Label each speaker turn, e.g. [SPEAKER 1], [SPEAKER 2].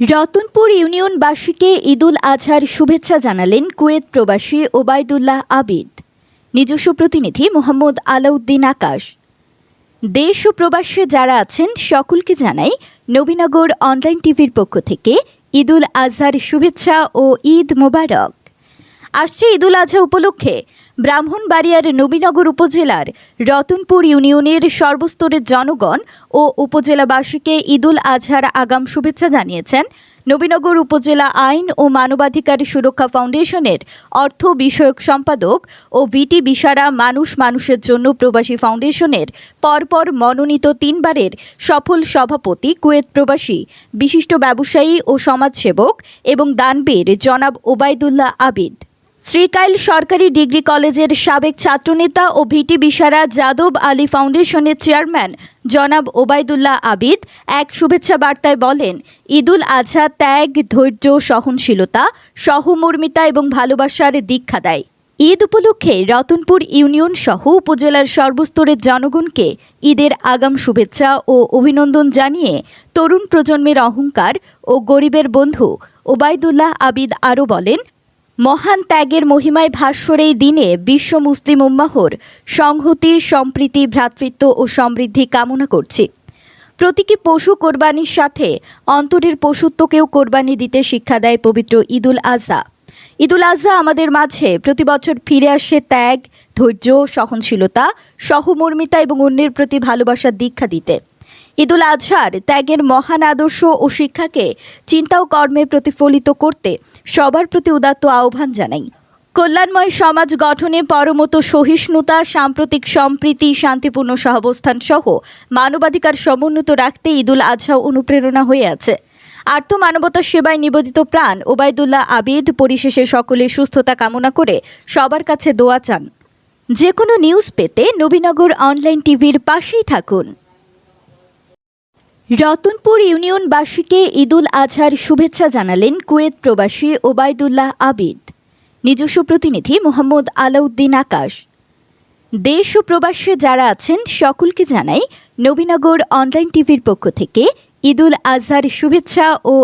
[SPEAKER 1] রতনপুর ইউনিয়নবাসীকে ঈদুল আজহার শুভেচ্ছা জানালেন কুয়েত প্রবাসী ওবায়দুল্লাহ আবিদ। নিজস্ব প্রতিনিধি মোহাম্মদ আলাউদ্দিন আকাশ। দেশ ও প্রবাসে যারা আছেন, সকলকে জানাই নবীনগর অনলাইন টিভির পক্ষ থেকে ঈদুল আজহার শুভেচ্ছা ও ঈদ মোবারক। আসছে ঈদুল আজহা উপলক্ষে ব্রাহ্মণবাড়িয়ার নবীনগর উপজেলার রতনপুর ইউনিয়নের সর্বস্তরের জনগণ ও উপজেলাবাসীকে ঈদুল আজহার আগাম শুভেচ্ছা জানিয়েছেন। নবীনগর উপজেলা আইন ও মানবাধিকার সুরক্ষা ফাউন্ডেশনের অর্থ বিষয়ক সম্পাদক ও ভিটি বিশারা মানুষ মানুষের জন্য প্রবাসী ফাউন্ডেশনের পরপর মনোনীত তিনবারের সফল সভাপতি কুয়েত প্রবাসী, বিশিষ্ট ব্যবসায়ী ও সমাজসেবক এবং দানবীর জনাব ওবায়দুল্লাহ আবিদ। শ্রীকাইল সরকারি ডিগ্রি কলেজের সাবেক ছাত্রনেতা ও ভিটি বিশারা যাদব আলী ফাউন্ডেশনের চেয়ারম্যান জনাব ওবায়দুল্লাহ আবিদ এক শুভেচ্ছা বার্তায় বলেন, ঈদুল আজহা ত্যাগ, ধৈর্য, সহনশীলতা, সহমর্মিতা এবং ভালোবাসার দীক্ষা দেয়। ঈদ উপলক্ষে রতনপুর ইউনিয়ন সহ উপজেলার সর্বস্তরের জনগণকে ঈদের আগাম শুভেচ্ছা ও অভিনন্দন জানিয়ে তরুণ প্রজন্মের অহংকার ও গরিবের বন্ধু ওবায়দুল্লাহ আবিদ আরও বলেন মহান ত্যাগের মহিমায় ভাস্বর এই দিনে বিশ্ব মুসলিম উম্মাহর সংহতি, সম্প্রীতি, ভ্রাতৃত্ব ও সমৃদ্ধি কামনা করছি। প্রতীকী পশু কোরবানির সাথে অন্তরের পশুত্বকেও কোরবানি দিতে শিক্ষা দেয় পবিত্র ঈদুল আজহা। ঈদুল আজহা আমাদের মাঝে প্রতি বছর ফিরে আসে ত্যাগ, ধৈর্য, সহনশীলতা, সহমর্মিতা এবং অন্যের প্রতি ভালোবাসার দীক্ষা দিতে। ঈদুল আজহার ত্যাগের মহান আদর্শ ও শিক্ষাকে চিন্তা ও কর্মে প্রতিফলিত করতে সবার প্রতি উদাত্ত আহ্বান জানাই। কল্যাণময় সমাজ গঠনে পরমত সহিষ্ণুতা, সাম্প্রতিক সম্প্রীতি, শান্তিপূর্ণ সহাবস্থান সহ মানবাধিকার সমুন্নত রাখতে ঈদুল আজহা অনুপ্রেরণা হয়ে আছে। আর্থ মানবতার সেবায় নিবেদিত প্রাণ ওবায়দুল্লাহ আবিদ পরিশেষে সকলের সুস্থতা কামনা করে সবার কাছে দোয়া চান। যে কোনো নিউজ পেতে নবীনগর অনলাইন টিভির পাশেই থাকুন। রতনপুর ইউনিয়নবাসীকে ঈদুল আজহার শুভেচ্ছা জানালেন কুয়েত প্রবাসী ওবায়দুল্লাহ আবিদ। নিজস্ব প্রতিনিধি মোহাম্মদ আলাউদ্দিন আকাশ। দেশ ও প্রবাসে যারা আছেন, সকলকে জানাই নবীনগর অনলাইন টিভির পক্ষ থেকে ঈদুল আজহার শুভেচ্ছা ও